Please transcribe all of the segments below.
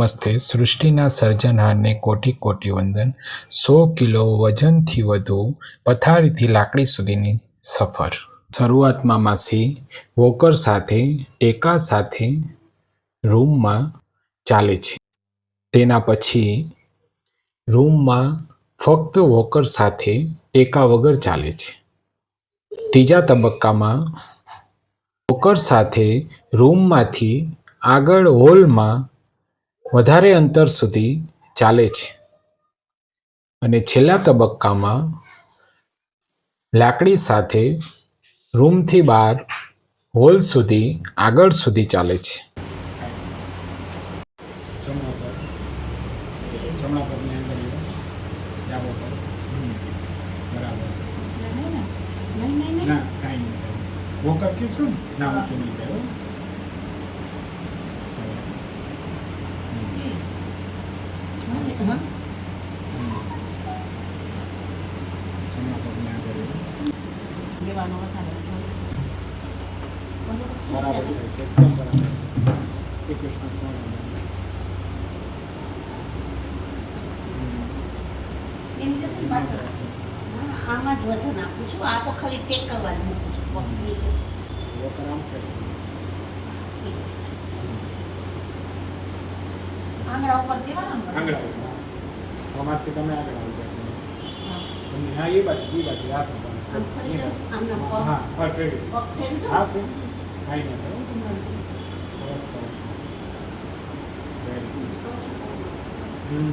નમસ્તે. સૃષ્ટિના સર્જનહારને કોટી કોટી વંદન. સો કિલો વજનથી વધુ પથારીથી લાકડી સુધીની સફર. શરૂઆતમાં માસી વોકર સાથે, ટેકા સાથે રૂમમાં ચાલે છે. તેના પછી રૂમમાં ફક્ત વોકર સાથે, ટેકા વગર ચાલે છે. ત્રીજા તબક્કામાં વોકર સાથે રૂમમાંથી આગળ હોલમાં વધારે અંતર સુધી ચાલે છે. અને છેલ્લા તબક્કામાં લાકડી સાથે રૂમથી બહાર હોલ સુધી આગળ સુધી ચાલે છે. બરાબર ના કાંઈ નહીં. વોકર કે છો ના ઊંચું નહીં કરો સરસ જમણા પગની આંગળીઓ બરાબર થાય છે એકદમ બરાબર છે શ્રી કૃષ્ણ સ્વામી આમાં જ વજન આપું છું આ તો ખાલી ટેકવવા જ મૂકું છું પગ નીચે વોકર આમ ફેરવીશ આંગળા ઉપર દેવાના ને આંગળા ઉપર અમાસથી તમે આગળ આવી જાજો તમને હા એ બાજુ એ બાજુ હાથ ઉપર. આમ ફરી એ જાઉં, બાજુ. આમને પગ હા ફર ફેરવી પગ ફેરવી દઉં હા ફેરવી કાંઈ નહીં કરો તમે સરસ કરો છો Very good. હમ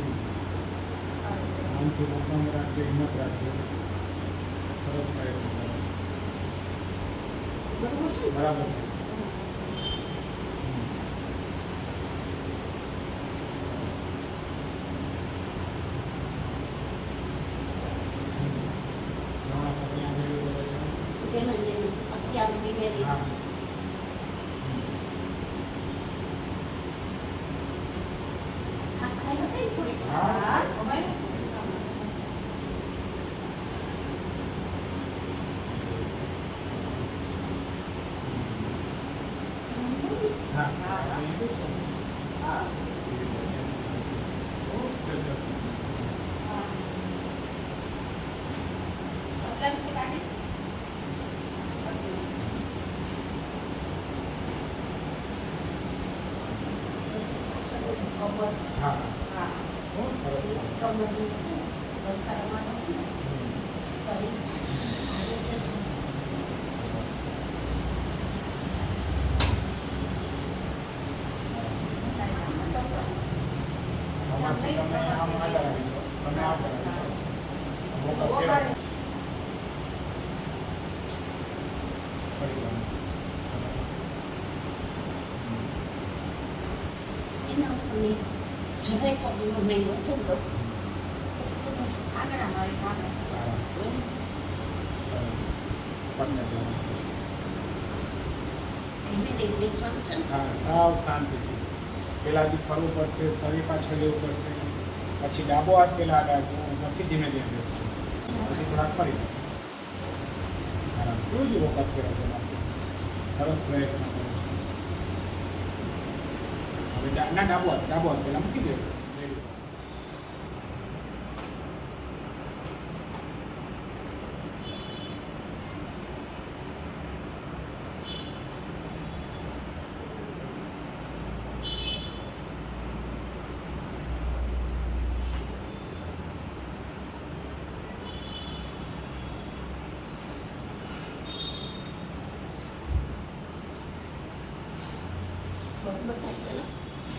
આમથી મોટામાં રાખજો હિંમત રાખજો સરસ પ્રયત્ન કરો છો બરોબર છે બરાબર છે. જમણા પગની આંગળીઓ વળે છે. તેમ જ એમ. પછી આમ ધીમે ધીમે હા. થાક ખાઈ હતી થોડીક હા. હા. હા. એ બી સરસ. Okay, just. કમર હા. હા બહુ સરસ લાગે. કમર નીચે વળતા રમવાનું હોય ને, હમ. શરીર આવે છે સરસ. અમાસી તમે આમ આગળ આવી જાઓ. તમે આગળ આવી જાઓ. મોકા ફેરવશો. ફરી વાર. સરસ. હમ. એના ઉપરની જરાય પગનો નહીં વજન દઉં આંગળા મારી આંગળા. સરસ. પગને જોડશે. ધીમે ધીમે સ્વચ્છ હા, સાવ શાંતિથી પહેલાંથી ફરવું પડશે, શરીર પાછળ લેવું પડશે. પછી ડાબો હાથ પહેલાં આગળ પછી ધીમે ધીમે બેસજો પછી થોડાક ફરી જશે રોજ વખત ફેરવજો માસી સરસ પ્રયત્ન કરું છું. હવે ના, ડાબો હાથ ડાબો હાથ પહેલાં મૂકી દેવો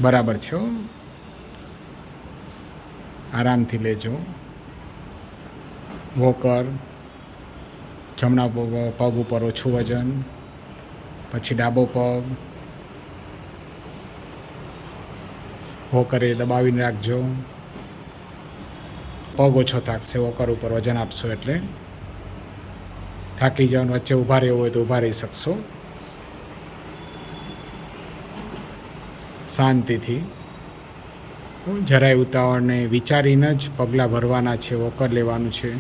બરાબર છે આરામથી લેજો. વોકર, જમણા પગ ઉપર ઓછું વજન, પછી ડાબો પગ. વોકરે દબાવીને રાખજો. પગ ઓછો થાકશે, વોકર ઉપર વજન આપશો એટલે. થાકી જવાનું, વચ્ચે ઊભા રહેવું હોય તો ઊભા રહી શકશો. શાંતિથી. જરાય ઉતાવળને વિચારીને જ પગલાં ભરવાના છે, વોકર લેવાનું છે.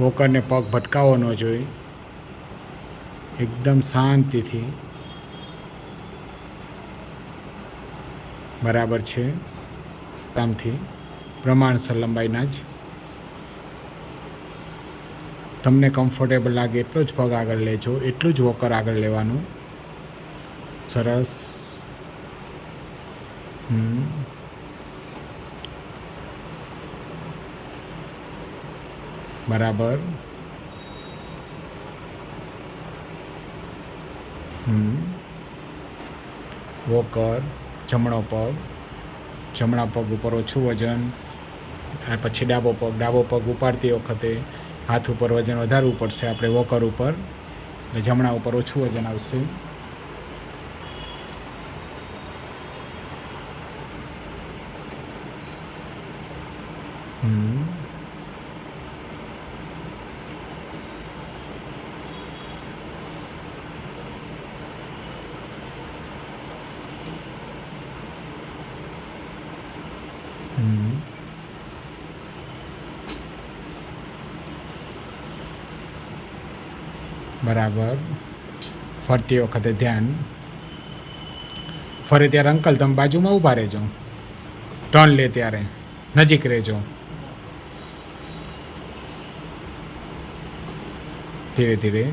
વોકરને પગ ભટકાવવો ન જોઈએ એકદમ શાંતિથી. બરાબર છે. આરામથી પ્રમાણસર લંબાઈના જ. તમને કમ્ફર્ટેબલ લાગે એટલો જ પગ આગળ લેજો, એટલું જ વોકર આગળ લેવાનું. સરસ. બરાબર. વોકર, જમણો પગ. જમણા પગ ઉપર ઓછું વજન. આ પછી ડાબો પગ. ડાબો પગ ઉપાડતી વખતે હાથ ઉપર વજન વધારવું પડશે. આપણે વોકર ઉપર. જમણા ઉપર ઓછું વજન આવશે. બરાબર. ફરતી વખતે ધ્યાન. ફરે ત્યારે અંકલ તમે બાજુમાં ઊભા રહેજો. ટર્ન લે ત્યારે. નજીક રહેજો. ધીરે ધીરે.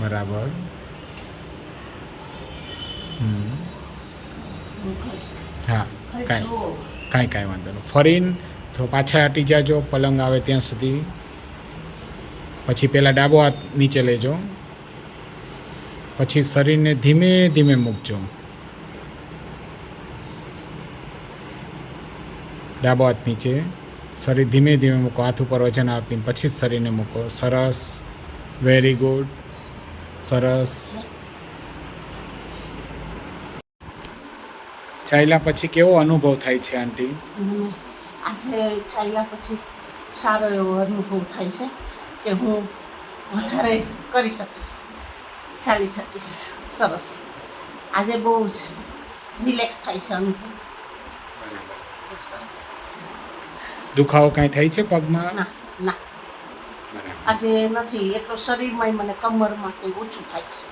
બરાબર. હા કાંઈ. કાંઈ કાંઈ વાંધો નહીં. ફરીને તો પાછા હટી જાજો, પલંગ આવે ત્યાં સુધી. પછી પહેલાં ડાબો હાથ નીચે લેજો. પછી શરીરને ધીમે ધીમે મૂકજો. ડાબો હાથ નીચે. શરીર ધીમે ધીમે મૂકો. હાથ ઉપર વજન આપીને પછી જ શરીરને મૂકો. સરસ. Very good. સરસ. ચાલ્યા પછી કેવો અનુભવ થાય છે આંટી? મને આજે ચાલ્યા પછી સારો એવો અનુભવ થાય છે કે હું વધારે કરી શકીશ ચાલી શકીશ. સરસ. આજે બહુ જ રિલેક્સ થાય છે અનુભવ. ખૂબ સરસ દુખાવો કાંઈ થાય છે પગમાં? ના ના. આજે નથી એટલો શરીરમાં મને કમરમાં કંઈ ઓછું થાય છે.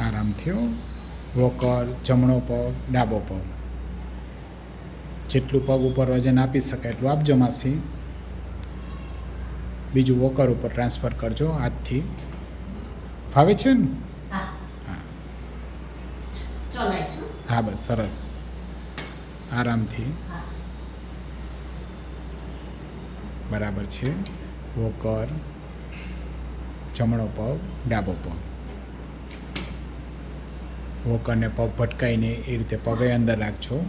આરામ થયો. વોકર જમણો પગ ડાબો પગ. જેટલું પગ ઉપર વજન આપી શકાય એટલું આપજો માસી. બીજું વોકર ઉપર ટ્રાન્સફર કરજો હાથથી ફાવે છે ને? હા. હા. બસ સરસ. આરામથી. બરાબર છે. વોકર જમણો પગ ડાબો પગ. વોકરને પગ ભટકાઈને એ રીતે પગે અંદર રાખજો.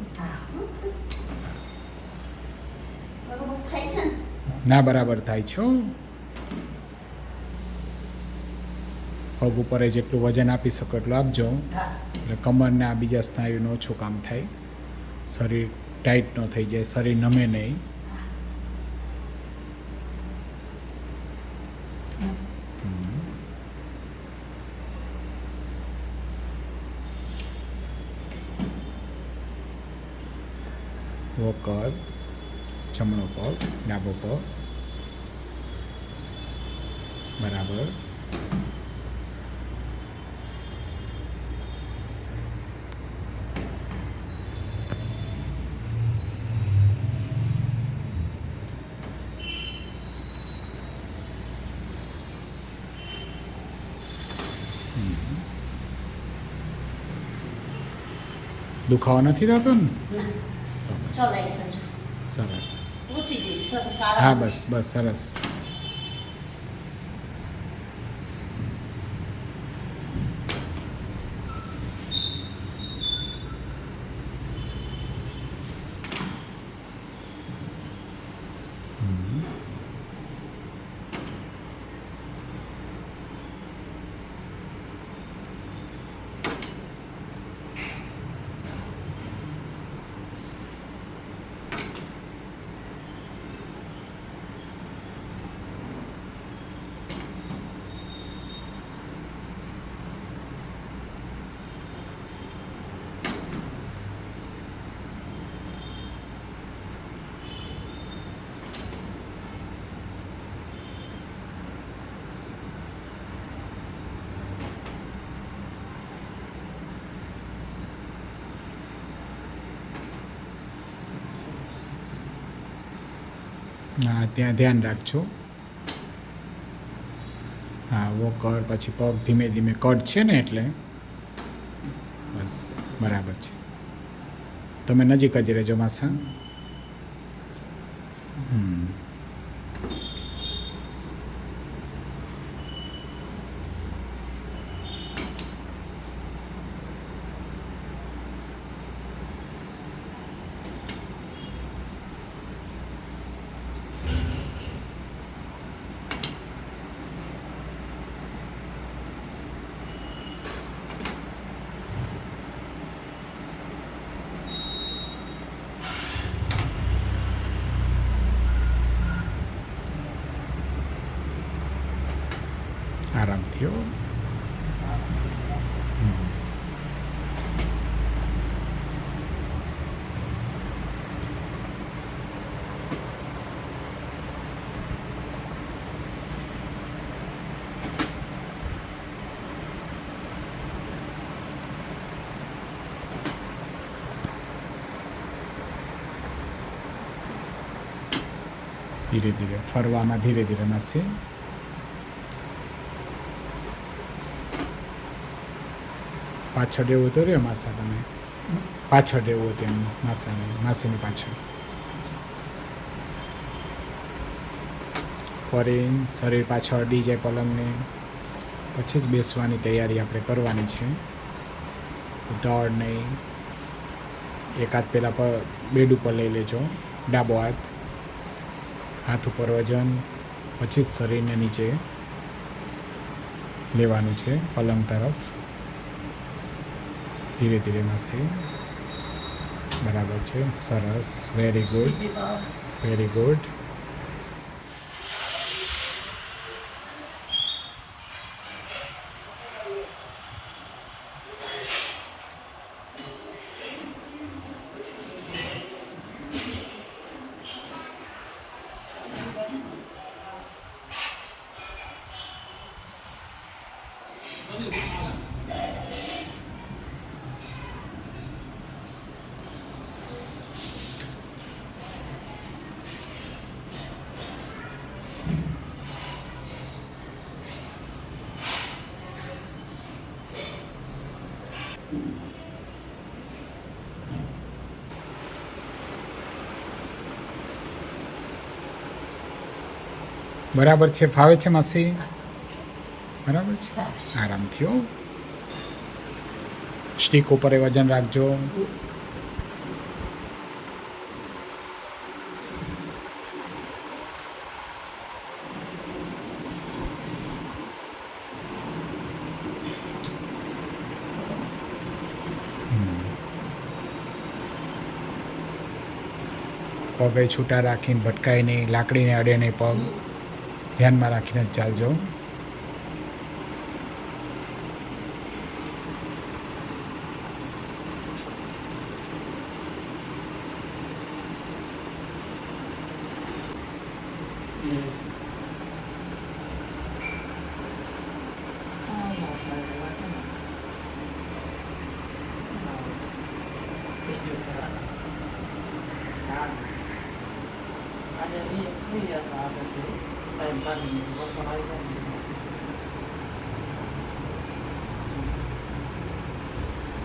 ને બરાબર થાય છે. પગ ઉપર જેટલું વજન આપી શકો એટલું આપજો. એટલે કમરના આ બીજા સ્નાયુનું ઓછું કામ થાય. શરીર ટાઈટ ન થઈ જાય, શરીર નમે નહીં. વોકર જમણો પગ ડાબો પગ. બરાબર. દુખાવો નથી થતો ને. સરસ. હા બસ બસ સરસ. હા, ત્યાં ધ્યાન રાખજો. હા વોકર પછી પગ ધીમે ધીમે કટ છે ને એટલે? બસ, બરાબર છે. તમે નજીક જ રહેજો, માસા. આરામથી હો ધીરે ધીરે ફરવામાં ધીરે ધીરે માસે પાછળ એવું તો રહ્યો માસા તમે. પાછળ એવું હતું એમનું, માસાને, માસીની પાછળ. ફરીન શરીર પાછળ અડી જાય પલંગને. પછી જ બેસવાની તૈયારી આપણે કરવાની છે. દોડ નહીં. એક હાથ પહેલાં પર બેડ ઉપર લઈ લેજો. ડાબો હાથ. હાથ ઉપર વજન. પછી જ શરીરને નીચે લેવાનું છે, પલંગ તરફ. ધીરે ધીરે માસી. બરાબર છે. સરસ. Very good very good very good બરાબર છે? ફાવે છે માસી? બરાબર છે? આરામથી હો. સ્ટીક ઉપર એ વજન રાખજો. પગે છૂટા રાખીને ભટકાય નહીં લાકડીને અડે નહીં પગ. ધ્યાનમાં રાખીને ચાલજો.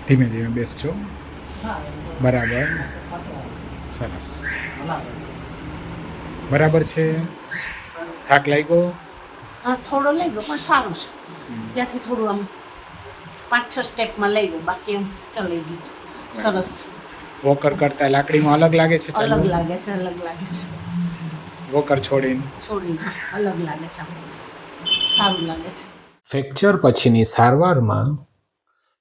ધીમે ધીમે બેસજો. બરાબર. સરસ. બરાબર છે? થાક લાગ્યો? હા થોડો લઈ ગયો પણ સારું છે. ત્યાંથી થોડું આમ પાંચ છ સ્ટેપમાં લઈ ગયો બાકી આમ ચલાઈ ગયું. સરસ. વોકર કરતા લાકડીમાં અલગ લાગે છે અલગ લાગે છે અલગ લાગે છે. વોકર છોડીને. છોડીને. અલગ લાગે છે સારું લાગે છે. ફ્રેક્ચર પછીની સારવારમાં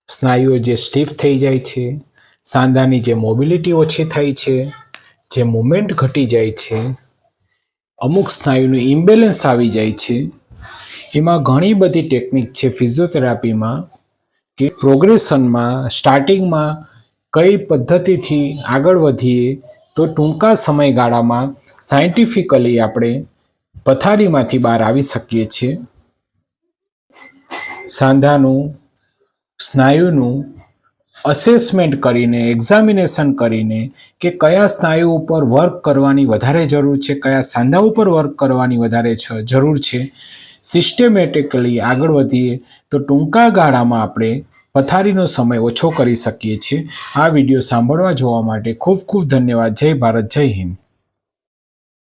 સ્નાયુઓ જે સ્ટીફ થઈ જાય છે સાંધાની જે મોબિલિટી ઓછી થાય છે જે મુમેન્ટ ઘટી જાય છે અમુક સ્નાયુનું ઇમ્બેલેન્સ આવી જાય છે એમાં ઘણી બધી ટેકનિક છે ફિઝિયોથેરાપીમાં કે પ્રોગ્રેશનમાં સ્ટાર્ટિંગમાં કઈ પદ્ધતિથી આગળ વધીએ તો ટૂંકા સમયગાળામાં સાયન્ટિફિકલી આપણે પથારીમાંથી બહાર આવી શકીએ છીએ. સાંધાનું, સ્નાયુનું અસેસમેન્ટ કરીને એક્ઝામિનેશન કરીને કે કયા સ્નાયુ ઉપર વર્ક કરવાની વધારે જરૂર છે, કયા સાંધા ઉપર વર્ક કરવાની વધારે જરૂર છે. સિસ્ટેમેટિકલી આગળ વધીએ તો ટૂંકા ગાળામાં આપણે પથારીનો સમય ઓછો કરી શકીએ છીએ. આ વીડિયો સાંભળવા જોવા માટે ખૂબ ખૂબ ધન્યવાદ. જય ભારત, જય હિન્દ.